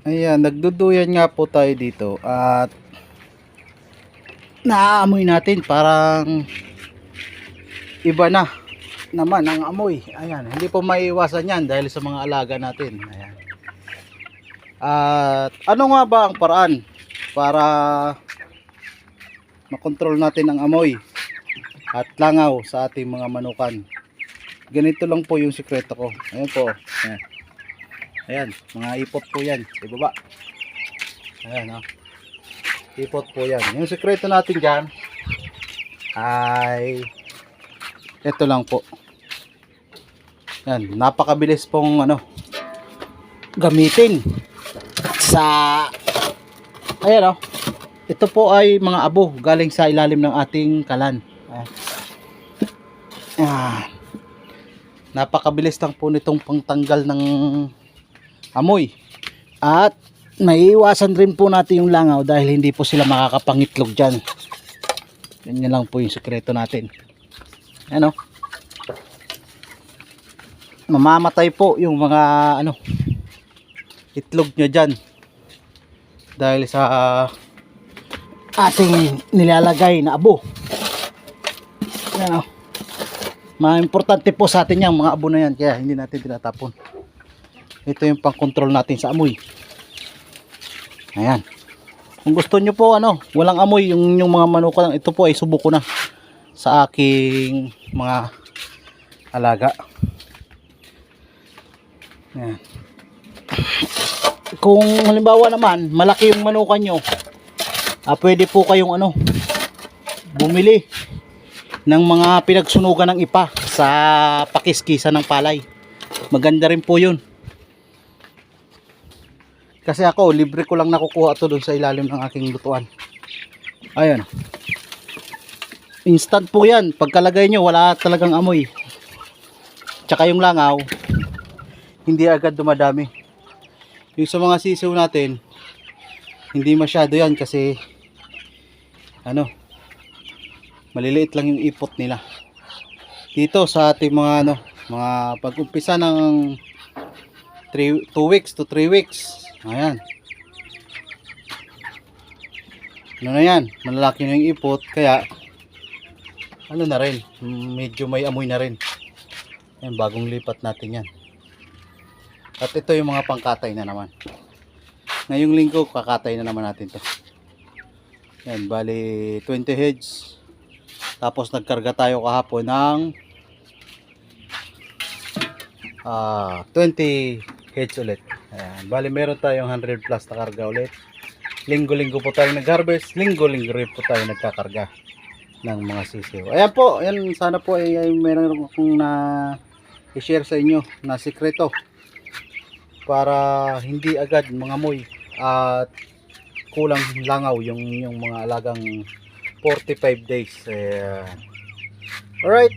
Ayan, nagduduyan nga po tayo dito at naaamoy natin parang iba na naman ang amoy. Ayan, hindi po maiiwasan yan dahil sa mga alaga natin. Ayan. At ano nga ba ang paraan para makontrol natin ang amoy at langaw sa ating mga manukan? Ganito lang po yung sikreto ko. Ayan po. Ayan. Ayan, mga ipot po yan. Sa baba. Ayan, oh. Ipot po yan. Yung sekreto natin dyan ay ito lang po. Ayan, napakabilis pong ano gamitin sa ayan oh. Ito po ay mga abo galing sa ilalim ng ating kalan. Ayan. Ayan. Napakabilis lang po nitong pangtanggal ng amoy. At maiiwasan rin po natin yung langaw dahil hindi po sila makakapangitlog dyan. Yan lang po yung sekreto natin. Ano? Mamamatay po yung mga ano itlog nyo dyan. Dahil sa ating nilalagay na abo. Ano? Mga importante po sa atin yung mga abo na yan kaya hindi natin tinatapon. Ito yung pang-control natin sa amoy. Ayan. Kung gusto nyo po ano, walang amoy yung, yung mga manuka. Ito po ay subuko na sa aking mga alaga. Ayan. Kung halimbawa naman, malaki yung manuka nyo, ah, pwede po kayong ano, bumili ng mga pinagsunugan ng ipa sa pakiskisa ng palay. Maganda rin po yun. Kasi ako, libre ko lang nakukuha to doon sa ilalim ng aking lutuan. Ayan. Instant po yan. Pagkalagay nyo, wala talagang amoy. Tsaka yung langaw, hindi agad dumadami. Yung sa mga sisiw natin, hindi masyado yan kasi ano, maliliit lang yung ipot nila. Dito sa ating mga ano, mga pag-umpisa ng 2 weeks to 3 weeks. Ayan. Ano na yan? Malalaki na yung ipot. Kaya, ano na rin. Medyo may amoy na rin. Ayan, bagong lipat natin yan. At ito yung mga pangkatay na naman. Ngayong linggo, kakatay na naman natin to. Yan, bali 20 heads. Tapos nagkarga tayo kahapon ng ah 20 heads ulit. Ayan. Bali meron tayong 100 plus na karga ulit. Linggo-linggo po tayo nag-harvest. Linggo-linggo rin po tayo nagkakarga ng mga sisiw. Ayan po. Ayan, sana po ay, ay meron akong na i-share sa inyo na sikreto para hindi agad mga moy at kulang langaw yung yung mga alagang 45 days. Ayan. Alright.